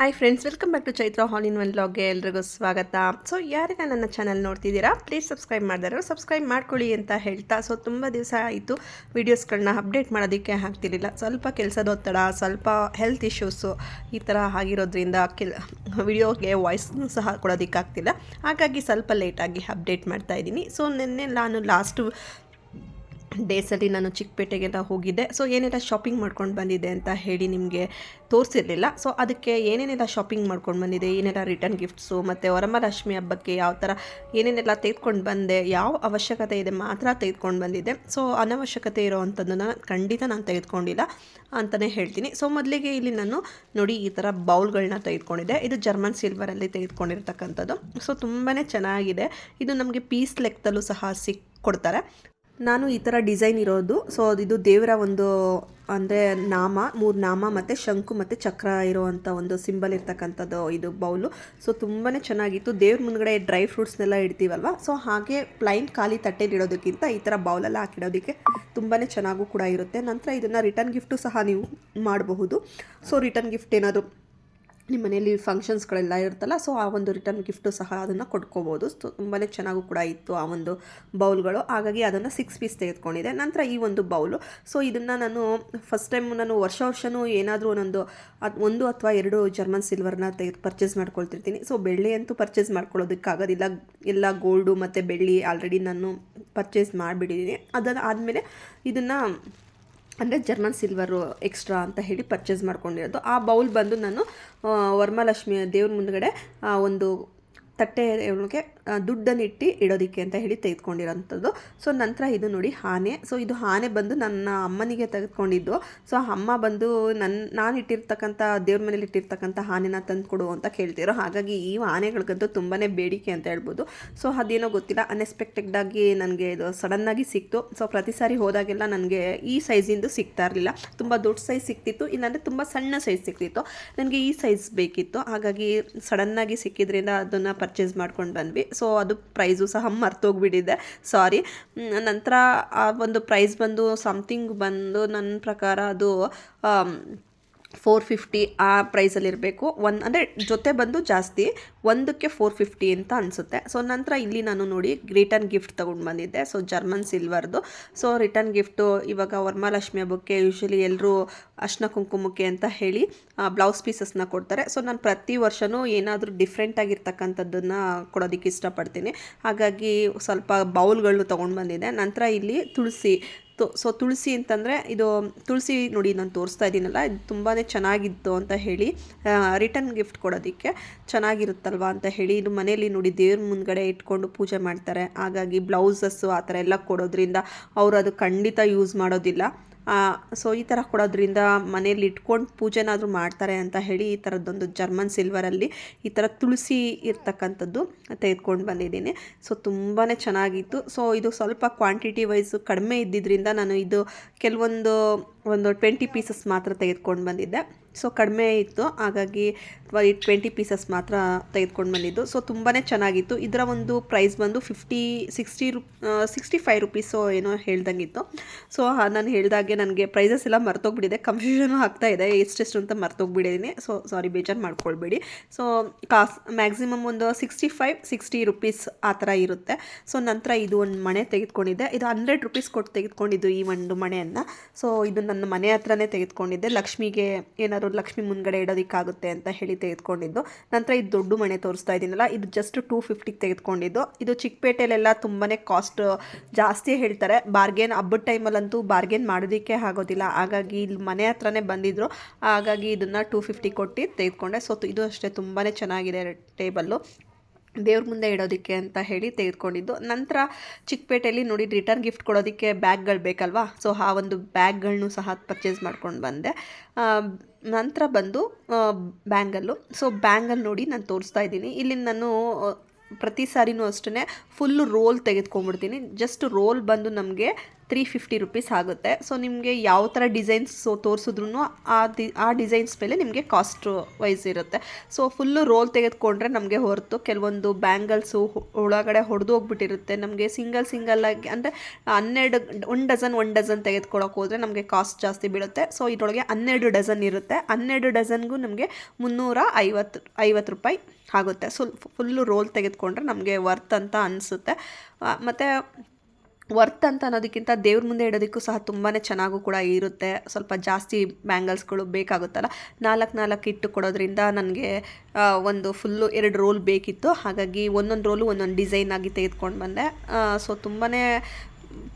Hi friends welcome back to Chaitra all in one ಲಾಗ್ಗೆ ಎಲ್ರಿಗೂ ಸ್ವಾಗತ. So ಯಾರೆಲ್ಲ ನನ್ನ ಚಾನಲ್ ನೋಡ್ತಿದ್ದೀರಾ ಪ್ಲೀಸ್ ಸಬ್ಸ್ಕ್ರೈಬ್ ಮಾಡಿದಾರೋ ಸಬ್ಸ್ಕ್ರೈಬ್ ಮಾಡ್ಕೊಳ್ಳಿ ಅಂತ ಹೇಳ್ತಾ ಸೊ ತುಂಬ ದಿವಸ ಆಯಿತು ವೀಡಿಯೋಸ್ಗಳನ್ನ ಅಪ್ಡೇಟ್ ಮಾಡೋದಕ್ಕೆ ಆಗ್ತಿರ್ಲಿಲ್ಲ. ಸ್ವಲ್ಪ ಕೆಲಸದ ಒತ್ತಡ, ಸ್ವಲ್ಪ ಹೆಲ್ತ್ ಇಶ್ಯೂಸು ಈ ಥರ ಆಗಿರೋದ್ರಿಂದ ಕೆಲ ವಿಡಿಯೋಗೆ ವಾಯ್ಸ್ನು ಸಹ ಕೊಡೋದಕ್ಕಾಗ್ತಿಲ್ಲ. ಹಾಗಾಗಿ ಸ್ವಲ್ಪ ಲೇಟಾಗಿ ಅಪ್ಡೇಟ್ ಮಾಡ್ತಾ ಇದ್ದೀನಿ. ಸೊ ನಿನ್ನೆ ನಾನು ಲಾಸ್ಟು ಡೇಸಲ್ಲಿ ನಾನು ಚಿಕ್ಕಪೇಟೆಗೆಲ್ಲ ಹೋಗಿದ್ದೆ. ಸೊ ಏನೆಲ್ಲ ಶಾಪಿಂಗ್ ಮಾಡ್ಕೊಂಡು ಬಂದಿದ್ದೆ ಅಂತ ಹೇಳಿ ನಿಮಗೆ ತೋರಿಸಿರಲಿಲ್ಲ. ಸೊ ಅದಕ್ಕೆ ಏನೇನೆಲ್ಲ ಶಾಪಿಂಗ್ ಮಾಡ್ಕೊಂಡು ಬಂದಿದೆ, ಏನೆಲ್ಲ ರಿಟರ್ನ್ ಗಿಫ್ಟ್ಸು ಮತ್ತು ವರಮಹಾಲಕ್ಷ್ಮಿ ಹಬ್ಬಕ್ಕೆ ಯಾವ ಥರ ಏನೇನೆಲ್ಲ ತೆಗೆದುಕೊಂಡು ಬಂದೆ, ಯಾವ ಅವಶ್ಯಕತೆ ಇದೆ ಮಾತ್ರ ತೆಗೆದುಕೊಂಡು ಬಂದಿದ್ದೆ. ಸೊ ಅನವಶ್ಯಕತೆ ಇರೋವಂಥದ್ದನ್ನು ಖಂಡಿತ ನಾನು ತೆಗೆದುಕೊಂಡಿಲ್ಲ ಅಂತಲೇ ಹೇಳ್ತೀನಿ. ಸೊ ಮೊದಲಿಗೆ ಇಲ್ಲಿ ನಾನು ನೋಡಿ ಈ ಥರ ಬೌಲ್ಗಳನ್ನ ತೆಗೆದುಕೊಂಡಿದ್ದೆ. ಇದು ಜರ್ಮನ್ ಸಿಲ್ವರಲ್ಲಿ ತೆಗೆದುಕೊಂಡಿರ್ತಕ್ಕಂಥದ್ದು. ಸೊ ತುಂಬಾ ಚೆನ್ನಾಗಿದೆ. ಇದು ನಮಗೆ ಪೀಸ್ ಲೆಕ್ಕದಲ್ಲೂ ಸಹ ಸಿಕ್ ಕೊಡ್ತಾರೆ ನಾನು ಈ ಥರ ಡಿಸೈನ್ ಇರೋದು. ಸೊ ಇದು ದೇವರ ಒಂದು, ಅಂದರೆ ನಾಮ, ಮೂರು ನಾಮ ಮತ್ತು ಶಂಕು ಮತ್ತು ಚಕ್ರ ಇರುವಂಥ ಒಂದು ಸಿಂಬಲ್ ಇರ್ತಕ್ಕಂಥದ್ದು ಇದು ಬೌಲು. ಸೊ ತುಂಬಾ ಚೆನ್ನಾಗಿತ್ತು. ದೇವ್ರ ಮುಂದ್ಗಡೆ ಡ್ರೈ ಫ್ರೂಟ್ಸ್ನೆಲ್ಲ ಇಡ್ತೀವಲ್ವ? ಸೊ ಹಾಗೆ ಪ್ಲೈನ್ ಖಾಲಿ ತಟ್ಟೆಲಿ ಇಡೋದಕ್ಕಿಂತ ಈ ಥರ ಬೌಲೆಲ್ಲ ಹಾಕಿಡೋದಕ್ಕೆ ತುಂಬಾ ಚೆನ್ನಾಗೂ ಕೂಡ ಇರುತ್ತೆ. ನಂತರ ಇದನ್ನು ರಿಟರ್ನ್ ಗಿಫ್ಟು ಸಹ ನೀವು ಮಾಡಬಹುದು. ಸೊ ರಿಟರ್ನ್ ಗಿಫ್ಟ್ ಏನಾದರೂ ನಿಮ್ಮ ಮನೆಯಲ್ಲಿ ಫಂಕ್ಷನ್ಸ್ಗಳೆಲ್ಲ ಇರುತ್ತಲ್ಲ ಸೊ ಆ ಒಂದು ರಿಟರ್ನ್ ಗಿಫ್ಟು ಸಹ ಅದನ್ನು ಕೊಟ್ಕೋಬೋದು ಸೊ ತುಂಬಾ ಚೆನ್ನಾಗೂ ಕೂಡ ಇತ್ತು ಆ ಒಂದು ಬೌಲ್ಗಳು. ಹಾಗಾಗಿ ಅದನ್ನು ಸಿಕ್ಸ್ ಪೀಸ್ ತೆಗೆದುಕೊಂಡಿದೆ ನಂತರ ಈ ಒಂದು ಬೌಲು. ಸೊ ಇದನ್ನು ನಾನು ಫಸ್ಟ್ ಟೈಮ್ ನಾನು ವರ್ಷ ವರ್ಷವೂ ಏನಾದರೂ ಒಂದೊಂದು ಒಂದು ಅಥವಾ ಎರಡು ಜರ್ಮನ್ ಸಿಲ್ವರ್ನ ತೆಗೆದು ಪರ್ಚೇಸ್ ಮಾಡ್ಕೊಳ್ತಿರ್ತೀನಿ. ಸೊ ಬೆಳ್ಳಿ ಅಂತೂ ಪರ್ಚೇಸ್ ಮಾಡ್ಕೊಳ್ಳೋದಕ್ಕಾಗೋದಿಲ್ಲ. ಎಲ್ಲ ಗೋಲ್ಡು ಮತ್ತು ಬೆಳ್ಳಿ ಆಲ್ರೆಡಿ ನಾನು ಪರ್ಚೇಸ್ ಮಾಡಿಬಿಟ್ಟಿದ್ದೀನಿ. ಅದನ್ನು ಆದಮೇಲೆ ಇದನ್ನು ಅಂದರೆ ಜರ್ಮನ್ ಸಿಲ್ವರು ಎಕ್ಸ್ಟ್ರಾ ಅಂತ ಹೇಳಿ ಪರ್ಚೇಸ್ ಮಾಡ್ಕೊಂಡಿರೋದು. ಆ ಬೌಲ್ ಬಂದು ನಾನು ವರಮಹಾಲಕ್ಷ್ಮಿಯ ವರಮಹಾಲಕ್ಷ್ಮಿ ದೇವ್ರ ಮುಂದ್ಗಡೆ ಒಂದು ತಟ್ಟೆ ಒಳಗೆ ಇಟ್ಟು ಇಡೋದಕ್ಕೆ ಅಂತ ಹೇಳಿ ತೆಗೆದುಕೊಂಡಿರೋಂಥದ್ದು. ಸೊ, ನಂತರ ಇದು ನೋಡಿ ಆನೆ. ಸೊ, ಇದು ಆನೆ ಬಂದು ನನ್ನ ಅಮ್ಮನಿಗೆ ತೆಗೆದುಕೊಂಡಿದ್ದು. ಸೊ, ಅಮ್ಮ ಬಂದು ನನ್ನ ನಾನು ಇಟ್ಟಿರ್ತಕ್ಕಂಥ, ದೇವ್ರ ಮನೇಲಿ ಇಟ್ಟಿರ್ತಕ್ಕಂಥ ಆನೆನ ತಂದು ಕೊಡು ಅಂತ ಕೇಳ್ತಿರೋ ಹಾಗಾಗಿ ಈ ಆನೆಗಳಿಗಂತೂ ತುಂಬಾ ಬೇಡಿಕೆ ಅಂತ ಹೇಳ್ಬೋದು. ಸೊ, ಅದೇನೋ ಗೊತ್ತಿಲ್ಲ. ಅನ್ಎಕ್ಸ್ಪೆಕ್ಟೆಡ್ಡಾಗಿ ನನಗೆ ಇದು ಸಡನ್ನಾಗಿ ಸಿಕ್ತು. ಸೊ, ಪ್ರತಿ ಸಾರಿ ಹೋದಾಗೆಲ್ಲ ನನಗೆ ಈ ಸೈಜಿಂದು ಸಿಗ್ತಾ ಇರಲಿಲ್ಲ. ತುಂಬ ದೊಡ್ಡ ಸೈಜ್ ಸಿಕ್ತಿತ್ತು ಇಲ್ಲಾಂದರೆ ತುಂಬ ಸಣ್ಣ ಸೈಜ್ ಸಿಕ್ತಿತ್ತು ನನಗೆ ಈ ಸೈಜ್ ಬೇಕಿತ್ತು. ಹಾಗಾಗಿ ಸಡನ್ನಾಗಿ ಸಿಕ್ಕಿದ್ರಿಂದ ಅದನ್ನು ಪರ್ಚೇಸ್ ಮಾಡ್ಕೊಂಡು ಬಂದ್ವಿ. ಸೊ ಅದು ಪ್ರೈಸು ಸಹ ಮರ್ತೋಗ್ಬಿಟ್ಟಿದ್ದೆ ಸಾರಿ. ನಂತರ ಆ ಒಂದು ಪ್ರೈಸ್ ಬಂದು ಸಮಥಿಂಗ್ ಬಂದು ನನ್ನ ಪ್ರಕಾರ ಅದು ಫೋರ್ ಫಿಫ್ಟಿ ಆ ಪ್ರೈಸಲ್ಲಿರಬೇಕು ಒಂದು ಅಂದರೆ ಜೊತೆ ಬಂದು ಜಾಸ್ತಿ, ಒಂದಕ್ಕೆ ಫೋರ್ ಫಿಫ್ಟಿ ಅಂತ ಅನಿಸುತ್ತೆ. ಸೊ ನಂತರ ಇಲ್ಲಿ ನಾನು ನೋಡಿ ರಿಟರ್ನ್ ಗಿಫ್ಟ್ ತೊಗೊಂಡು ಬಂದಿದ್ದೆ. ಸೊ ಜರ್ಮನ್ ಸಿಲ್ವರ್ದು ಸೊ ರಿಟರ್ನ್ ಗಿಫ್ಟು ಇವಾಗ ವರ್ಮಾಲಕ್ಷ್ಮಿ ಹಬ್ಬಕ್ಕೆ ಯೂಶ್ವಲಿ ಎಲ್ಲರೂ ಅರ್ಶಿನ ಕುಂಕುಮಕ್ಕೆ ಅಂತ ಹೇಳಿ ಬ್ಲೌಸ್ ಪೀಸಸ್ನ ಕೊಡ್ತಾರೆ. ಸೊ ನಾನು ಪ್ರತಿ ವರ್ಷವೂ ಏನಾದರೂ ಡಿಫ್ರೆಂಟಾಗಿರ್ತಕ್ಕಂಥದ್ದನ್ನು ಕೊಡೋದಕ್ಕೆ ಇಷ್ಟಪಡ್ತೀನಿ. ಹಾಗಾಗಿ ಸ್ವಲ್ಪ ಬೌಲ್ಗಳು ತೊಗೊಂಡು ಬಂದಿದ್ದೆ. ನಂತರ ಇಲ್ಲಿ ತುಳಸಿ ತು, ಸೊ ತುಳಸಿ ಅಂತಂದರೆ ಇದು ತುಳಸಿ ನೋಡಿ ನಾನು ತೋರಿಸ್ತಾ ಇದ್ದೀನಲ್ಲ, ಇದು ತುಂಬಾ ಚೆನ್ನಾಗಿತ್ತು ಅಂತ ಹೇಳಿ ರಿಟರ್ನ್ ಗಿಫ್ಟ್ ಕೊಡೋದಕ್ಕೆ ಚೆನ್ನಾಗಿರುತ್ತಲ್ವ ಅಂತ ಹೇಳಿ, ಇದು ಮನೆಯಲ್ಲಿ ನೋಡಿ ದೇವ್ರ ಮುಂದ್ಗಡೆ ಇಟ್ಕೊಂಡು ಪೂಜೆ ಮಾಡ್ತಾರೆ. ಹಾಗಾಗಿ ಬ್ಲೌಸಸ್ಸು ಆ ಥರ ಎಲ್ಲ ಕೊಡೋದ್ರಿಂದ ಅವರು ಅದು ಖಂಡಿತ ಯೂಸ್ ಮಾಡೋದಿಲ್ಲ. ಸೊ ಈ ಥರ ಕೊಡೋದ್ರಿಂದ ಮನೇಲಿ ಇಟ್ಕೊಂಡು ಪೂಜೆನಾದರೂ ಮಾಡ್ತಾರೆ ಅಂತ ಹೇಳಿ ಈ ಥರದ್ದೊಂದು ಜರ್ಮನ್ ಸಿಲ್ವರಲ್ಲಿ ಈ ಥರ ತುಳಸಿ ಇರ್ತಕ್ಕಂಥದ್ದು ತೆಗೆದುಕೊಂಡು ಬಂದಿದ್ದೀನಿ. ಸೊ ತುಂಬಾ ಚೆನ್ನಾಗಿತ್ತು. ಸೊ ಇದು ಸ್ವಲ್ಪ ಕ್ವಾಂಟಿಟಿ ವೈಸು ಕಡಿಮೆ ಇದ್ದಿದ್ದರಿಂದ ನಾನು ಇದು ಕೆಲವೊಂದು, ಒಂದು ಟ್ವೆಂಟಿ ಪೀಸಸ್ ಮಾತ್ರ ತೆಗೆದುಕೊಂಡು ಬಂದಿದ್ದೆ. ಸೊ ಕಡಿಮೆ ಇತ್ತು. ಹಾಗಾಗಿ ಟ್ವೆಂಟಿ ಪೀಸಸ್ ಮಾತ್ರ ತೆಗೆದುಕೊಂಡು ಬಂದಿದ್ದು. ಸೊ ತುಂಬಾ ಚೆನ್ನಾಗಿತ್ತು. ಇದರ ಒಂದು ಪ್ರೈಸ್ ಬಂದು ಫಿಫ್ಟಿ ಸಿಕ್ಸ್ಟಿ ರು ಸಿಕ್ಸ್ಟಿ ಫೈವ್ ರುಪೀಸು ಏನೋ ಹೇಳ್ದಂಗಿತ್ತು. ಸೊ ನಾನು ಹೇಳ್ದಾಗೆ ನನಗೆ ಪ್ರೈಸಸ್ ಎಲ್ಲ ಮರ್ತೋಗ್ಬಿಟ್ಟಿದೆ. ಕನ್ಫ್ಯೂಷನು ಆಗ್ತಾ ಇದೆ. ಎಷ್ಟೆಷ್ಟು ಅಂತ ಮರ್ತೋಗ್ಬಿಟ್ಟಿದ್ದೀನಿ ಸೊ ಸಾರಿ ಬೇಜಾರು ಮಾಡ್ಕೊಳ್ಬೇಡಿ. ಸೊ ಕಾಸ್ ಮ್ಯಾಕ್ಸಿಮಮ್ ಒಂದು ಸಿಕ್ಸ್ಟಿ ಫೈವ್ ಸಿಕ್ಸ್ಟಿ ರುಪೀಸ್ ಆ ಥರ ಇರುತ್ತೆ. ಸೊ ನಂತರ ಇದು ಒಂದು ಮಣೆ ತೆಗೆದುಕೊಂಡಿದ್ದೆ. ಇದು ಹಂಡ್ರೆಡ್ ರುಪೀಸ್ ಕೊಟ್ಟು ತೆಗೆದುಕೊಂಡಿದ್ದು ಈ ಒಂದು ಮಣೆಯನ್ನು. ಸೊ ಇದು ನನ್ನ ಮನೆ ಹತ್ರನೇ ತೆಗೆದುಕೊಂಡಿದ್ದೆ. ಲಕ್ಷ್ಮಿಗೆ ಏನಾದ್ರು ಲಕ್ಷ್ಮಿ ಮುಂದ್ಗಡೆ ಇಡೋದಕ್ಕಾಗುತ್ತೆ ಅಂತ ಹೇಳಿ ತೆಗೆದುಕೊಂಡಿದ್ದು. ನಂತರ ಇದು ದೊಡ್ಡ ಮನೆ ತೋರಿಸ್ತಾ ಇದ್ದೀನಲ್ಲ, ಇದು ಜಸ್ಟ್ ಟೂ ಫಿಫ್ಟಿಗೆ ತೆಗೆದುಕೊಂಡಿದ್ದು. ಇದು ಚಿಕ್ಕಪೇಟೆಲೆಲ್ಲ ತುಂಬಾ ಕಾಸ್ಟ್ ಜಾಸ್ತಿ ಹೇಳ್ತಾರೆ. ಬಾರ್ಗೇನ್ ಹಬ್ಬದ ಟೈಮಲ್ಲಂತೂ ಬಾರ್ಗೇನ್ ಮಾಡೋದಕ್ಕೆ ಆಗೋದಿಲ್ಲ. ಹಾಗಾಗಿ ಇಲ್ಲಿ ಮನೆ ಹತ್ರನೇ ಬಂದಿದ್ರು. ಹಾಗಾಗಿ ಇದನ್ನು ಟೂ ಫಿಫ್ಟಿ ಕೊಟ್ಟು ತೆಗೆದುಕೊಂಡೆ. ಸೊ ಇದು ಅಷ್ಟೇ ತುಂಬಾ ಚೆನ್ನಾಗಿದೆ ಟೇಬಲ್ಲು ದೇವ್ರ ಮುಂದೆ ಇಡೋದಕ್ಕೆ ಅಂತ ಹೇಳಿ ತೆಗೆದುಕೊಂಡಿದ್ದು. ನಂತರ ಚಿಕ್ಕಪೇಟೆಯಲ್ಲಿ ನೋಡಿ ರಿಟರ್ನ್ ಗಿಫ್ಟ್ ಕೊಡೋದಕ್ಕೆ ಬ್ಯಾಗ್ಗಳು ಬೇಕಲ್ವಾ? ಸೊ ಆ ಒಂದು ಬ್ಯಾಗ್ಗಳನ್ನು ಸಹ ಪರ್ಚೇಸ್ ಮಾಡ್ಕೊಂಡು ಬಂದೆ. ನಂತರ ಬಂದು ಬ್ಯಾಂಗಲ್ಲು. ಸೊ ಬ್ಯಾಂಗಲ್ ನೋಡಿ ನಾನು ತೋರಿಸ್ತಾ ಇದ್ದೀನಿ. ಇಲ್ಲಿ ನಾನು ಪ್ರತಿ ಸಾರಿನೂ ಅಷ್ಟೇ ಫುಲ್ಲು ರೋಲ್ ತೆಗೆದುಕೊಂಡ್ಬಿಡ್ತೀನಿ. ಜಸ್ಟ್ ರೋಲ್ ಬಂದು ನಮಗೆ ತ್ರೀ ಫಿಫ್ಟಿ ರುಪೀಸ್ ಆಗುತ್ತೆ. ಸೊ ನಿಮಗೆ ಯಾವ ಥರ ಡಿಸೈನ್ಸ್ ತೋರಿಸಿದ್ರು ಆ ದಿ, ಆ ಡಿಸೈನ್ಸ್ ಮೇಲೆ ನಿಮಗೆ ಕಾಸ್ಟ್ ವೈಸ್ ಇರುತ್ತೆ. ಸೊ ಫುಲ್ಲು ರೋಲ್ ತೆಗೆದುಕೊಂಡ್ರೆ ನಮಗೆ ಹೊರತು ಕೆಲವೊಂದು ಬ್ಯಾಂಗಲ್ಸು ಒಳಗಡೆ ಹೊಡೆದು ಹೋಗ್ಬಿಟ್ಟಿರುತ್ತೆ. ನಮಗೆ ಸಿಂಗಲ್ ಸಿಂಗಲ್ ಆಗಿ ಅಂದರೆ ಹನ್ನೆರಡು ಒನ್ ಡಜನ್ ಒನ್ ಡಜನ್ ತೆಗೆದುಕೊಳಕ್ಕೆ ಹೋದರೆ ನಮಗೆ ಕಾಸ್ಟ್ ಜಾಸ್ತಿ ಬೀಳುತ್ತೆ. ಸೊ ಇದರೊಳಗೆ ಹನ್ನೆರಡು ಡಜನ್ ಇರುತ್ತೆ. ಹನ್ನೆರಡು ಡಜನ್ಗೂ ನಮಗೆ ಮುನ್ನೂರ ಐವತ್ತು ಐವತ್ತು ರೂಪಾಯಿ ಆಗುತ್ತೆ. ಸೊ ಫುಲ್ಲು ರೋಲ್ ತೆಗೆದುಕೊಂಡ್ರೆ ನಮಗೆ ವರ್ತ್ ಅಂತ ಅನಿಸುತ್ತೆ. ಮತ್ತು ವರ್ತ್ ಅಂತ ಅನ್ನೋದಕ್ಕಿಂತ ದೇವ್ರ ಮುಂದೆ ಇಡೋದಕ್ಕೂ ಸಹ ತುಂಬಾ ಚೆನ್ನಾಗೂ ಕೂಡ ಇರುತ್ತೆ. ಸ್ವಲ್ಪ ಜಾಸ್ತಿ ಬ್ಯಾಂಗಲ್ಸ್ಗಳು ಬೇಕಾಗುತ್ತಲ್ಲ, ನಾಲ್ಕು ನಾಲ್ಕು ಇಟ್ಟು ಕೊಡೋದ್ರಿಂದ ನನಗೆ ಒಂದು ಫುಲ್ಲು ಎರಡು ರೋಲ್ ಬೇಕಿತ್ತು. ಹಾಗಾಗಿ ಒಂದೊಂದು ರೋಲು ಒಂದೊಂದು ಡಿಸೈನ್ ಆಗಿ ತೆಗೆದುಕೊಂಡು ಬಂದೆ. ಸೊ ತುಂಬಾ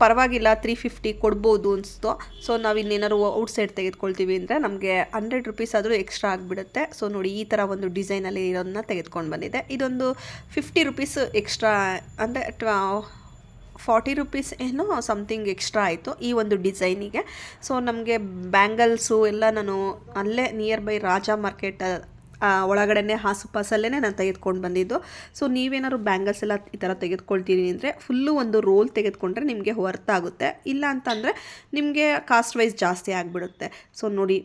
ಪರವಾಗಿಲ್ಲ ತ್ರೀ ಫಿಫ್ಟಿ ಕೊಡ್ಬೋದು ಅನಿಸ್ತು. ಸೊ ನಾವು ಇನ್ನೇನಾದ್ರು ಔಟ್ ಸೈಡ್ ತೆಗೆದುಕೊಳ್ತೀವಿ ಅಂದರೆ ನಮಗೆ ಹಂಡ್ರೆಡ್ ರುಪೀಸ್ ಆದರೂ ಎಕ್ಸ್ಟ್ರಾ ಆಗಿಬಿಡುತ್ತೆ. ಸೊ ನೋಡಿ, ಈ ಥರ ಒಂದು ಡಿಸೈನಲ್ಲಿ ಇರೋದನ್ನ ತೆಗೆದುಕೊಂಡು ಬಂದಿದೆ ಇದೊಂದು ಫಿಫ್ಟಿ ರುಪೀಸ್ ಎಕ್ಸ್ಟ್ರಾ ಅಂದರೆ ಫಾರ್ಟಿ ರುಪೀಸ್ ಏನೋ ಸಮಥಿಂಗ್ ಎಕ್ಸ್ಟ್ರಾ ಆಯಿತು ಈ ಒಂದು ಡಿಸೈನಿಗೆ. ಸೊ ನಮಗೆ ಬ್ಯಾಂಗಲ್ಸು ಎಲ್ಲ ನಾನು ಅಲ್ಲೇ ನಿಯರ್ ಬೈ ರಾಜ ಮಾರ್ಕೆಟ್ ಒಳಗಡೆ ಆಸುಪಾಸಲ್ಲೇ ನಾನು ತೆಗೆದುಕೊಂಡು ಬಂದಿದ್ದು. ಸೊ ನೀವೇನಾದ್ರು ಬ್ಯಾಂಗಲ್ಸ್ ಎಲ್ಲ ಈ ಥರ ತೆಗೆದುಕೊಳ್ತೀನಿ ಅಂದರೆ ಫುಲ್ಲು ಒಂದು ರೋಲ್ ತೆಗೆದುಕೊಂಡ್ರೆ ನಿಮಗೆ ವರ್ತ್ ಆಗುತ್ತೆ. ಇಲ್ಲ ಅಂತಂದರೆ ನಿಮಗೆ ಕಾಸ್ಟ್ ವೈಸ್ ಜಾಸ್ತಿ ಆಗಿಬಿಡುತ್ತೆ. ಸೊ ನೋಡಿ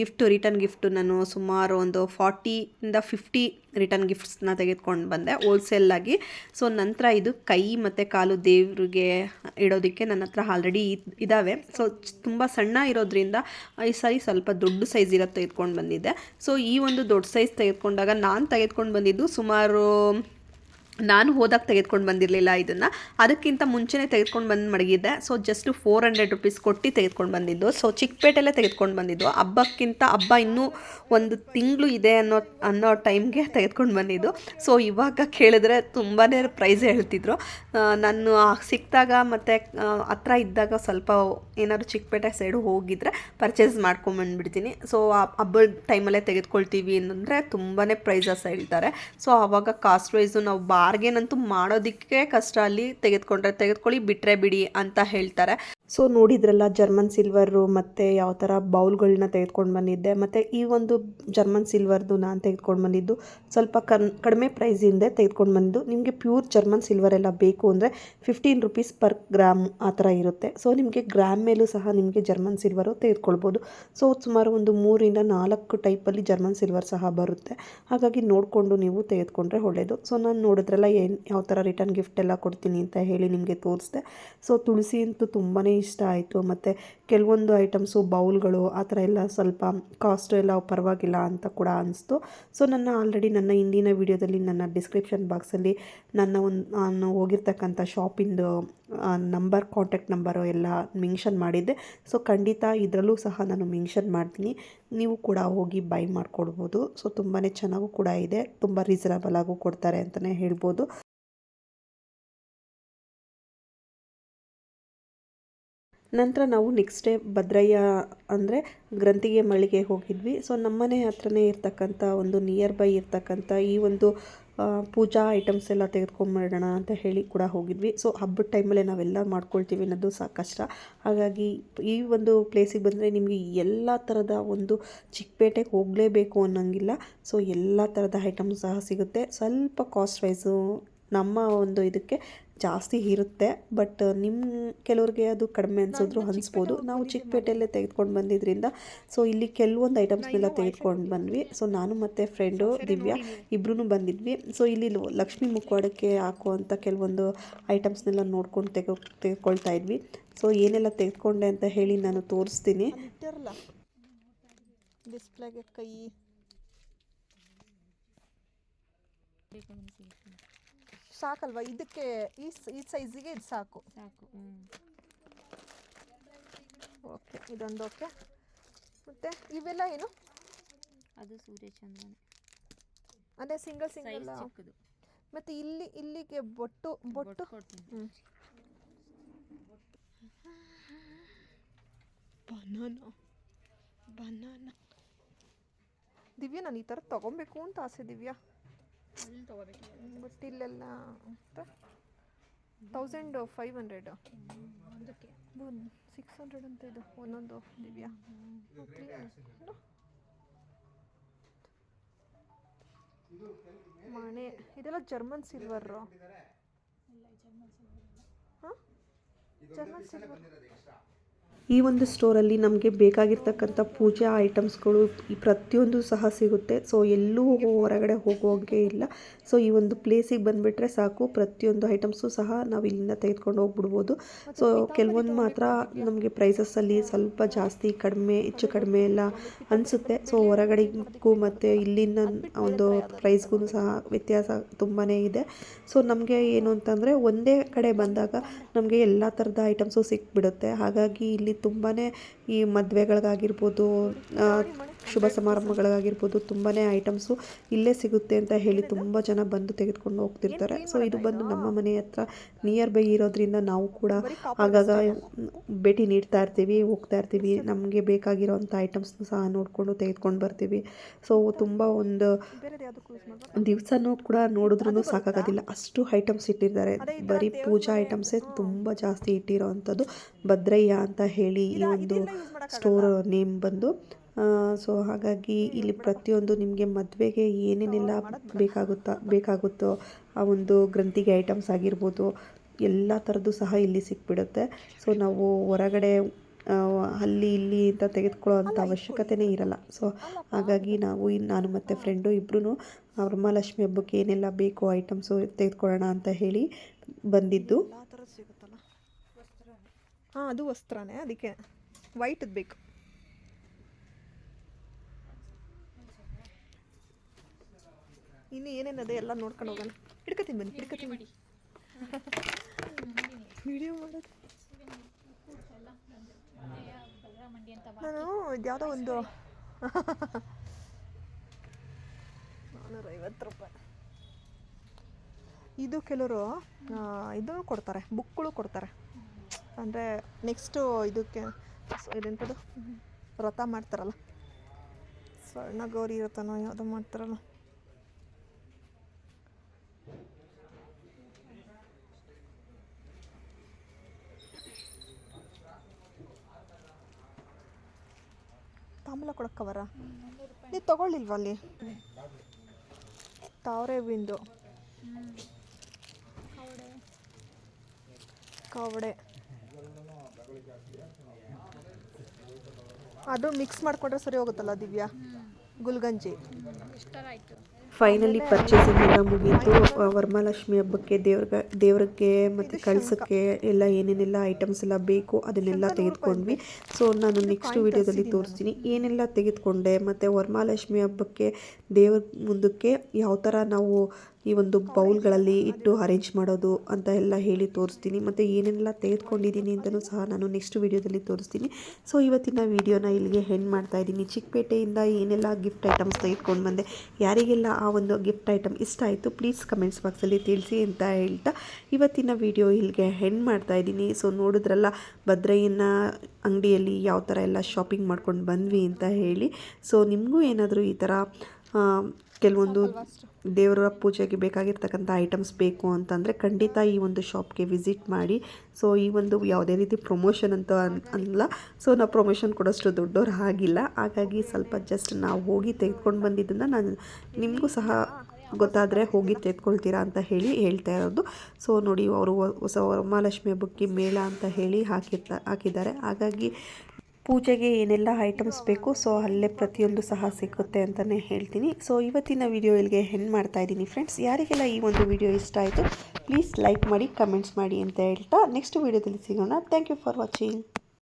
ಗಿಫ್ಟು ರಿಟರ್ನ್ ಗಿಫ್ಟು ನಾನು ಸುಮಾರು ಒಂದು ಫಾರ್ಟಿಯಿಂದ ಫಿಫ್ಟಿ ರಿಟರ್ನ್ ಗಿಫ್ಟ್ಸ್ನ ತೆಗೆದುಕೊಂಡು ಬಂದೆ ಹೋಲ್ಸೇಲಾಗಿ ಸೊ ನಂತರ ಇದು ಕೈ ಮತ್ತು ಕಾಲು ದೇವ್ರಿಗೆ ಇಡೋದಕ್ಕೆ ನನ್ನ ಹತ್ರ ಆಲ್ರೆಡಿ ಇದ್ದಾವೆ ಸೊ ತುಂಬ ಸಣ್ಣ ಇರೋದ್ರಿಂದ ಈ ಸಾರಿ ಸ್ವಲ್ಪ ದೊಡ್ಡ ಸೈಜ್ ಇರೋದು ತೆಗೆದುಕೊಂಡು ಬಂದಿದ್ದೆ. ಸೊ ಈ ಒಂದು ದೊಡ್ಡ ಸೈಜ್ ತೆಗೆದುಕೊಂಡಾಗ ನಾನು ತೆಗೆದುಕೊಂಡು ಬಂದಿದ್ದು ಸುಮಾರು ನಾನು ಹೋದಾಗ ತೆಗೆದುಕೊಂಡು ಬಂದಿರಲಿಲ್ಲ ಇದನ್ನು. ಅದಕ್ಕಿಂತ ಮುಂಚೆನೇ ತೆಗೆದುಕೊಂಡು ಬಂದು ಮಡಗಿದ್ದೆ. So just four hundred rupees ಕೊಟ್ಟು ತೆಗೆದುಕೊಂಡು ಬಂದಿದ್ದು. ಸೊ ಚಿಕ್ಕಪೇಟೆಲ್ಲೇ ತೆಗೆದುಕೊಂಡು ಬಂದಿದ್ದು. ಹಬ್ಬಕ್ಕಿಂತ ಹಬ್ಬ ಇನ್ನೂ ಒಂದು ತಿಂಗಳು ಇದೆ ಅನ್ನೋ ಅನ್ನೋ ಟೈಮ್ಗೆ ತೆಗೆದುಕೊಂಡು ಬಂದಿದ್ದು. ಸೊ ಇವಾಗ ಕೇಳಿದ್ರೆ ತುಂಬಾ ಪ್ರೈಸ್ ಹೇಳ್ತಿದ್ರು. ನಾನು ಸಿಕ್ಕಿದಾಗ ಮತ್ತು ಹತ್ರ ಇದ್ದಾಗ ಸ್ವಲ್ಪ ಏನಾದ್ರು ಚಿಕ್ಕಪೇಟೆ ಸೈಡು ಹೋಗಿದ್ರೆ ಪರ್ಚೇಸ್ ಮಾಡ್ಕೊಂಬಂದ್ಬಿಡ್ತೀನಿ ಸೊ ಹಬ್ಬದ ಟೈಮಲ್ಲೇ ತೆಗೆದುಕೊಳ್ತೀವಿ ಅಂತಂದರೆ ತುಂಬಾ ಪ್ರೈಸಸ್ ಹೇಳ್ತಾರೆ. ಸೊ ಆವಾಗ ಕಾಸ್ಟ್ ವೈಸು ನಾವು ಬಾರ್ಗೇನ್ ಅಂತೂ ಮಾಡೋದಕ್ಕೆ ಕಷ್ಟ ಅಲ್ಲಿ ತೆಗೆದುಕೊಂಡ್ರೆ ತೆಗೆದುಕೊಳ್ಳಿ ಬಿಟ್ಟರೆ ಬಿಡಿ ಅಂತ ಹೇಳ್ತಾರೆ. ಸೊ ನೋಡಿದ್ರಲ್ಲ ಜರ್ಮನ್ ಸಿಲ್ವರು ಮತ್ತು ಯಾವ ಥರ ಬೌಲ್ಗಳನ್ನ ತೆಗೆದುಕೊಂಡು ಬಂದಿದ್ದೆ. ಮತ್ತು ಈ ಒಂದು ಜರ್ಮನ್ ಸಿಲ್ವರ್ದು ನಾನು ತೆಗೆದುಕೊಂಡು ಬಂದಿದ್ದು, ಸ್ವಲ್ಪ ಕನ್, ಕಡಿಮೆ ಪ್ರೈಸಿಂದ ತೆಗೆದುಕೊಂಡು ಬಂದಿದ್ದು. ನಿಮಗೆ ಪ್ಯೂರ್ ಜರ್ಮನ್ ಸಿಲ್ವರ್ ಎಲ್ಲ ಬೇಕು ಅಂದರೆ ಫಿಫ್ಟೀನ್ ರುಪೀಸ್ ಪರ್ ಗ್ರಾಮ್ ಆ ಥರ ಇರುತ್ತೆ. ಸೊ ನಿಮಗೆ ಗ್ರಾಮ್ ಮೇಲೂ ಸಹ ನಿಮಗೆ ಜರ್ಮನ್ ಸಿಲ್ವರು ತೆಗೆದುಕೊಳ್ಬೋದು. ಸೊ ಸುಮಾರು ಒಂದು ಮೂರಿಂದ ನಾಲ್ಕು ಟೈಪಲ್ಲಿ ಜರ್ಮನ್ ಸಿಲ್ವರ್ ಸಹ ಬರುತ್ತೆ. ಹಾಗಾಗಿ ನೋಡಿಕೊಂಡು ನೀವು ತೆಗೆದುಕೊಂಡ್ರೆ ಒಳ್ಳೆಯದು ಸೊ ನಾನು ನೋಡಿದ್ರಲ್ಲ ಏನು, ಯಾವ ಥರ ರಿಟರ್ನ್ ಗಿಫ್ಟ್ ಎಲ್ಲ ಕೊಡ್ತೀನಿ ಅಂತ ಹೇಳಿ ನಿಮಗೆ ತೋರಿಸ್ದೆ. ಸೊ ತುಳಸಿ ಅಂತೂ ತುಂಬಾ ಇಷ್ಟ ಆಯಿತು. ಮತ್ತು ಕೆಲವೊಂದು ಐಟಮ್ಸು, ಬೌಲ್ಗಳು ಆ ಥರ ಎಲ್ಲ ಸ್ವಲ್ಪ ಕಾಸ್ಟ್ ಎಲ್ಲ ಪರವಾಗಿಲ್ಲ ಅಂತ ಕೂಡ ಅನಿಸ್ತು. ಸೊ, ನನ್ನ ಆಲ್ರೆಡಿ ನನ್ನ ಹಿಂದಿನ ವಿಡಿಯೋದಲ್ಲಿ ನನ್ನ ಡಿಸ್ಕ್ರಿಪ್ಷನ್ ಬಾಕ್ಸಲ್ಲಿ ನನ್ನ ಒಂದು, ನಾನು ಹೋಗಿರ್ತಕ್ಕಂಥ ಶಾಪಿಂದು ನಂಬರ್, ಕಾಂಟ್ಯಾಕ್ಟ್ ನಂಬರು ಎಲ್ಲ ಮೆನ್ಷನ್ ಮಾಡಿದ್ದೆ. ಸೊ, ಖಂಡಿತ ಇದರಲ್ಲೂ ಸಹ ನಾನು ಮೆನ್ಷನ್ ಮಾಡ್ತೀನಿ. ನೀವು ಕೂಡ ಹೋಗಿ ಬೈ ಮಾಡ್ಕೊಡ್ಬೋದು. ಸೊ ತುಂಬಾ ಚೆನ್ನಾಗೂ ಕೂಡ ಇದೆ. ತುಂಬ ರೀಸನಬಲ್ ಆಗೂ ಕೊಡ್ತಾರೆ ಅಂತಲೇ ಹೇಳ್ಬೋದು. ನಂತರ ನಾವು ನೆಕ್ಸ್ಟ್ ಡೇ ಭದ್ರಯ್ಯ ಅಂದರೆ ಗ್ರಂಥಿಗೆ ಮಳಿಗೆ ಹೋಗಿದ್ವಿ. ಸೊ ನಮ್ಮನೆ ಹತ್ರನೇ ಇರ್ತಕ್ಕಂಥ ಒಂದು ನಿಯರ್ ಬೈ ಇರ್ತಕ್ಕಂಥ ಈ ಒಂದು ಪೂಜಾ ಐಟಮ್ಸ್ ಎಲ್ಲ ತೆಗೆದುಕೊಂಬಿಡೋಣ ಅಂತ ಹೇಳಿ ಕೂಡ ಹೋಗಿದ್ವಿ. ಸೊ ಹಬ್ಬದ ಟೈಮಲ್ಲೇ ನಾವೆಲ್ಲ ಮಾಡ್ಕೊಳ್ತೀವಿ ಅನ್ನೋದು ಸಹ ಕಷ್ಟ ಹಾಗಾಗಿ ಈ ಒಂದು ಪ್ಲೇಸಿಗೆ ಬಂದರೆ ನಿಮಗೆ ಎಲ್ಲ ಥರದ ಒಂದು ಚಿಕ್ಕಪೇಟೆಗೆ ಹೋಗಲೇಬೇಕು ಅನ್ನೋಂಗಿಲ್ಲ. ಸೊ ಎಲ್ಲ ಥರದ ಐಟಮ್ಸ್ ಸಹ ಸಿಗುತ್ತೆ. ಸ್ವಲ್ಪ ಕಾಸ್ಟ್ ವೈಸು ನಮ್ಮ ಒಂದು ಇದಕ್ಕೆ ಜಾಸ್ತಿ ಇರುತ್ತೆ ಬಟ್ ನಿಮ್ಮ ಕೆಲವ್ರಿಗೆ ಅದು ಕಡಿಮೆ ಅನ್ಸಿದ್ರು ಅನಿಸ್ಬೋದು ನಾವು ಚಿಕ್ಕಪೇಟೆಯಲ್ಲೇ ತೆಗೆದುಕೊಂಡು ಬಂದಿದ್ದರಿಂದ ಸೊ ಇಲ್ಲಿ ಕೆಲವೊಂದು ಐಟಮ್ಸ್ನೆಲ್ಲ ತೆಗೆದುಕೊಂಡು ಬಂದ್ವಿ. ಸೊ ನಾನು ಮತ್ತು ಫ್ರೆಂಡು ದಿವ್ಯಾ ಇಬ್ಬರೂ ಬಂದಿದ್ವಿ. ಸೊ ಇಲ್ಲಿ ಲಕ್ಷ್ಮಿ ಮುಖವಾಡಕ್ಕೆ ಹಾಕುವಂಥ ಕೆಲವೊಂದು ಐಟಮ್ಸ್ನೆಲ್ಲ ನೋಡ್ಕೊಂಡು ತೆಗೆ ತೆಗೆದುಕೊಳ್ತಾ ಇದ್ವಿ. ಸೊ ಏನೆಲ್ಲ ತೆಗೆದುಕೊಂಡೆ ಅಂತ ಹೇಳಿ ನಾನು ತೋರಿಸ್ತೀನಿ. ಡಿಸ್ಪ್ಲೇಗೆ ಕೈ. ಸಾಕಲ್ವಾ? ಇದಕ್ಕೆ ಈ ಈ ಸೈಜಿಗೆ ಇದು ಸಾಕು. ಸಾಕು ಓಕೆ ಇದೊಂದು ಓಕೆ. ಮತ್ತೆ ಇವೆಲ್ಲ ಏನು? ಅದು ಸೂರ್ಯಚಂದ್ರನೇ. ಅದೇ ಸಿಂಗಲ್ ಸಿಂಗಲ್ ಮತ್ತೆ ಮತ್ತು ಇಲ್ಲಿ ಇಲ್ಲಿಗೆ ಬೊಟ್ಟು ಬೊಟ್ಟು? ಹ್ಞೂ ಬನಾನ ಬನಾನ ದಿವ್ಯಾ ನಾನು ಈ ಥರ ತಗೊಬೇಕು ಅಂತ ಆಸೆ ದಿವ್ಯಾ. ಅಲ್ಲಿ ತಗೋಬೇಕು ಬಟ್ ಇಲ್ಲೆಲ್ಲ ತೌಸಂಡ್ ಫೈವ್ ಹಂಡ್ರೆಡ್ ಅದಕ್ಕೆ ಸಿಕ್ಸ್ ಹಂಡ್ರೆಡ್ ಅಂತ ಇದು ಒಂದೊಂದು ದಿವ್ಯಾ. ಮಣೆ ಇದೆಲ್ಲ ಜರ್ಮನ್ ಸಿಲ್ವರು ಹಾಂ? ಈ ಒಂದು ಸ್ಟೋರಲ್ಲಿ ನಮಗೆ ಬೇಕಾಗಿರ್ತಕ್ಕಂಥ ಪೂಜಾ ಐಟಮ್ಸ್ಗಳು ಈ ಪ್ರತಿಯೊಂದು ಸಹ ಸಿಗುತ್ತೆ. ಸೊ ಎಲ್ಲೂ ಹೊರಗಡೆ ಹೋಗೋಂಗೆ ಇಲ್ಲ. ಸೊ ಈ ಒಂದು ಪ್ಲೇಸಿಗೆ ಬಂದುಬಿಟ್ರೆ ಸಾಕು. ಪ್ರತಿಯೊಂದು ಐಟಮ್ಸು ಸಹ ನಾವು ಇಲ್ಲಿಂದ ತೆಗೆದುಕೊಂಡು ಹೋಗ್ಬಿಡ್ಬೋದು. ಸೊ ಕೆಲವೊಂದು ಮಾತ್ರ ನಮಗೆ ಪ್ರೈಸಸ್ಸಲ್ಲಿ ಸ್ವಲ್ಪ ಜಾಸ್ತಿ, ಕಡಿಮೆ, ಹೆಚ್ಚು ಕಡಿಮೆ ಎಲ್ಲ ಅನಿಸುತ್ತೆ. ಸೊ ಹೊರಗಡೆಗೂ ಮತ್ತು ಇಲ್ಲಿನ ಒಂದು ಪ್ರೈಸ್ಗೂ ಸಹ ವ್ಯತ್ಯಾಸ ತುಂಬಾ ಇದೆ. ಸೊ ನಮಗೆ ಏನು ಅಂತಂದರೆ ಒಂದೇ ಕಡೆ ಬಂದಾಗ ನಮಗೆ ಎಲ್ಲ ಥರದ ಐಟಮ್ಸು ಸಿಕ್ಬಿಡುತ್ತೆ. ಹಾಗಾಗಿ ಇಲ್ಲಿ ತುಂಬಾ ಈ ಮದುವೆಗಳಿಗಾಗಿರ್ಬೋದು ಶುಭ ಸಮಾರಂಭಗಳಿಗಾಗಿರ್ಬೋದು ತುಂಬಾ ಐಟಮ್ಸು ಇಲ್ಲೇ ಸಿಗುತ್ತೆ ಅಂತ ಹೇಳಿ ತುಂಬ ಜನ ಬಂದು ತೆಗೆದುಕೊಂಡು ಹೋಗ್ತಿರ್ತಾರೆ. ಸೊ ಇದು ಬಂದು ನಮ್ಮ ಮನೆ ಹತ್ರ ನಿಯರ್ ಬೈ ಇರೋದ್ರಿಂದ ನಾವು ಕೂಡ ಆಗಾಗ ಭೇಟಿ ನೀಡ್ತಾ ಇರ್ತೀವಿ ಹೋಗ್ತಾ ಇರ್ತೀವಿ. ನಮಗೆ ಬೇಕಾಗಿರೋಂಥ ಐಟಮ್ಸ್ನ ಸಹ ನೋಡಿಕೊಂಡು ತೆಗೆದುಕೊಂಡು ಬರ್ತೀವಿ. ಸೊ ತುಂಬ ಒಂದು ದಿವಸನೂ ಕೂಡ ನೋಡಿದ್ರೂ ಸಾಕಾಗೋದಿಲ್ಲ. ಅಷ್ಟು ಐಟಮ್ಸ್ ಇಟ್ಟಿರ್ತಾರೆ. ಬರೀ ಪೂಜಾ ಐಟಮ್ಸೇ ತುಂಬ ಜಾಸ್ತಿ ಇಟ್ಟಿರೋ ಅಂಥದ್ದು ಭದ್ರಯ್ಯ ಅಂತ ಹೇಳಿ ಈ ಒಂದು ಸ್ಟೋರ್ ನೇಮ್ ಬಂದು ಸೊ ಹಾಗಾಗಿ ಇಲ್ಲಿ ಪ್ರತಿಯೊಂದು ನಿಮಗೆ ಮದುವೆಗೆ ಏನೇನೆಲ್ಲ ಬೇಕಾಗುತ್ತಾ ಬೇಕಾಗುತ್ತೋ ಆ ಒಂದು ಗ್ರಂಥಿಗೆ ಐಟಮ್ಸ್ ಆಗಿರ್ಬೋದು ಎಲ್ಲ ಥರದ್ದು ಸಹ ಇಲ್ಲಿ ಸಿಕ್ಬಿಡುತ್ತೆ. ಸೊ ನಾವು ಹೊರಗಡೆ ಅಲ್ಲಿ ಇಲ್ಲಿ ಅಂತ ತೆಗೆದುಕೊಳ್ಳೋ ಅಂಥ ಅವಶ್ಯಕತೆನೇ ಇರಲ್ಲ. ಸೊ ಹಾಗಾಗಿ ನಾವು ನಾನು ಮತ್ತು ಫ್ರೆಂಡು ಇಬ್ಬರೂ ವರಮಹಾಲಕ್ಷ್ಮಿ ಹಬ್ಬಕ್ಕೆ ಏನೆಲ್ಲ ಬೇಕು ಐಟಮ್ಸು ತೆಗೆದುಕೊಳ್ಳೋಣ ಅಂತ ಹೇಳಿ ಬಂದಿದ್ದು. ಹಾಂ ಅದು ವಸ್ತ್ರನೇ ಅದಕ್ಕೆ. ವೈಟದ್ದು ಬೇಕು. ಇನ್ನು ಏನೇನದೆ ಎಲ್ಲ ನೋಡ್ಕೊಂಡು ಹೋಗೋಣ. ಹಿಡ್ಕತೀನಿ ಬನ್ನಿ ಹಿಡ್ಕತೀನಿ. ಬನ್ನಿ ವಿಡಿಯೋ ಮಾಡೋದು. ನಾನು ಯಾವುದೋ ಒಂದು ನಾನ್ನೂರ ಐವತ್ತು ರೂಪಾಯಿ. ಇದು ಕೆಲವರು ಇದು ಕೊಡ್ತಾರೆ ಬುಕ್ಗಳು ಕೊಡ್ತಾರೆ. ಅಂದರೆ ನೆಕ್ಸ್ಟು ಇದಕ್ಕೆ ಸ- ಇದೆಂಥದ್ದು ವ್ರತ ಮಾಡ್ತಾರಲ್ಲ. ಸ್ವರ್ಣ ಗೌರಿ ವ್ರತನೋ ಯಾವುದೋ ಮಾಡ್ತಾರಲ್ಲ. ತಾಂಬೂಲ ಕೊಡಕ್ಕವರ ನೀವು ತಗೊಳ್ಳಿಲ್ವಾ ಅಲ್ಲಿ? ತಾವರೆ ಬಿಂದು. ಕವಡೆ. ಅದು ಮಿಕ್ಸ್ ಮಾಡ್ಕೊಂಡ್ರೆ ಸರಿ ಹೋಗುತ್ತಲ್ಲ ದಿವ್ಯಾ? ಗುಲ್ಗಂಜಿ. ಫೈನಲಿ ಪರ್ಚೇಸಿಂಗ್ ಎಲ್ಲ ಮುಗೀತು. ವರಮಹಾಲಕ್ಷ್ಮಿ ಹಬ್ಬಕ್ಕೆ ದೇವ್ರಿಗೆ ದೇವ್ರಿಗೆ ಮತ್ತು ಕಳ್ಸೋಕ್ಕೆ ಎಲ್ಲ ಏನೇನೆಲ್ಲ ಐಟಮ್ಸ್ ಎಲ್ಲ ಬೇಕು ಅದನ್ನೆಲ್ಲ ತೆಗೆದುಕೊಂಡ್ವಿ. ಸೊ ನಾನು ನೆಕ್ಸ್ಟ್ ವಿಡಿಯೋದಲ್ಲಿ ತೋರಿಸ್ತೀನಿ. ಏನೆಲ್ಲ ತೆಗೆದುಕೊಂಡೆ ಮತ್ತು ವರಮಹಾಲಕ್ಷ್ಮಿ ಹಬ್ಬಕ್ಕೆ ದೇವ್ರ ಮುಂದಕ್ಕೆ ಯಾವ ಥರ ನಾವು ಈ ಒಂದು ಬೌಲ್ಗಳಲ್ಲಿ ಇಟ್ಟು ಅರೇಂಜ್ ಮಾಡೋದು ಅಂತ ಎಲ್ಲ ಹೇಳಿ ತೋರಿಸ್ತೀನಿ. ಮತ್ತು ಏನೆಲ್ಲ ತೆಗೆದುಕೊಂಡಿದ್ದೀನಿ ಅಂತಲೂ ಸಹ ನಾನು ನೆಕ್ಸ್ಟ್ ವಿಡಿಯೋದಲ್ಲಿ ತೋರಿಸ್ತೀನಿ. ಸೊ ಇವತ್ತಿನ ವಿಡಿಯೋನ ಇಲ್ಲಿಗೆ ಹೆಂಡ್ ಮಾಡ್ತಾ ಇದ್ದೀನಿ. ಚಿಕ್ಕಪೇಟೆಯಿಂದ ಏನೆಲ್ಲ ಗಿಫ್ಟ್ ಐಟಮ್ಸ್ ತೆಗೆದುಕೊಂಡು ಬಂದೆ, ಯಾರಿಗೆಲ್ಲ ಆ ಒಂದು ಗಿಫ್ಟ್ ಐಟಮ್ ಇಷ್ಟ ಆಯಿತು ಪ್ಲೀಸ್ ಕಮೆಂಟ್ಸ್ ಬಾಕ್ಸಲ್ಲಿ ತಿಳಿಸಿ ಅಂತ ಹೇಳ್ತಾ ಇವತ್ತಿನ ವಿಡಿಯೋ ಇಲ್ಲಿಗೆ ಹೆಂಡ್ ಮಾಡ್ತಾ ಇದ್ದೀನಿ. ಸೊ ನೋಡಿದ್ರಲ್ಲ, ಭದ್ರಯ್ಯನ ಅಂಗಡಿಯಲ್ಲಿ ಯಾವ ಥರ ಎಲ್ಲ ಶಾಪಿಂಗ್ ಮಾಡ್ಕೊಂಡು ಬಂದ್ವಿ ಅಂತ ಹೇಳಿ. ಸೊ ನಿಮಗೂ ಏನಾದರೂ ಈ ಥರ ಕೆಲವೊಂದು ದೇವರ ಪೂಜೆಗೆ ಬೇಕಾಗಿರ್ತಕ್ಕಂಥ ಐಟಮ್ಸ್ ಬೇಕು ಅಂತಂದರೆ ಖಂಡಿತ ಈ ಒಂದು ಶಾಪ್ಗೆ ವಿಸಿಟ್ ಮಾಡಿ. ಸೊ ಈ ಒಂದು ಯಾವುದೇ ರೀತಿ ಪ್ರಮೋಷನ್ ಅಂತ ಅನ್ ಅಲ್ಲ. ಸೊ ನಾವು ಪ್ರಮೋಷನ್ ಕೊಡೋಷ್ಟು ದೊಡ್ಡವ್ರು ಆಗಿಲ್ಲ. ಹಾಗಾಗಿ ಸ್ವಲ್ಪ ಜಸ್ಟ್ ನಾವು ಹೋಗಿ ತೆಗೆದುಕೊಂಡು ಬಂದಿದ್ದನ್ನು ನಾನು ನಿಮಗೂ ಸಹ ಗೊತ್ತಾದರೆ ಹೋಗಿ ತೆಗೆದುಕೊಳ್ತೀರಾ ಅಂತ ಹೇಳಿ ಹೇಳ್ತಾ ಇರೋದು. ಸೊ ನೋಡಿ ಅವರು ಹೊಸ ವರಮಹಾಲಕ್ಷ್ಮಿ ಹಬ್ಬಕ್ಕೆ ಮೇಳ ಅಂತ ಹೇಳಿ ಹಾಕಿರ್ತಾ ಹಾಕಿದ್ದಾರೆ. ಹಾಗಾಗಿ ಪೂಜೆಗೆ ಏನೆಲ್ಲ ಐಟಮ್ಸ್ ಬೇಕು ಸೊ ಅಲ್ಲೇ ಪ್ರತಿಯೊಂದು ಸಹ ಸಿಗುತ್ತೆ ಅಂತಲೇ ಹೇಳ್ತೀನಿ. ಸೊ ಇವತ್ತಿನ ವಿಡಿಯೋ ಇಲ್ಲಿಗೆ ಹೆಣ್ಣು ಮಾಡ್ತಾ ಇದ್ದೀನಿ ಫ್ರೆಂಡ್ಸ್ ಯಾರಿಗೆಲ್ಲ ಈ ಒಂದು ವಿಡಿಯೋ ಇಷ್ಟ ಆಯಿತು ಪ್ಲೀಸ್ ಲೈಕ್ ಮಾಡಿ ಕಮೆಂಟ್ಸ್ ಮಾಡಿ ಅಂತ ಹೇಳ್ತಾ ನೆಕ್ಸ್ಟ್ ವಿಡಿಯೋದಲ್ಲಿ ಸಿಗೋಣ. Thank you for watching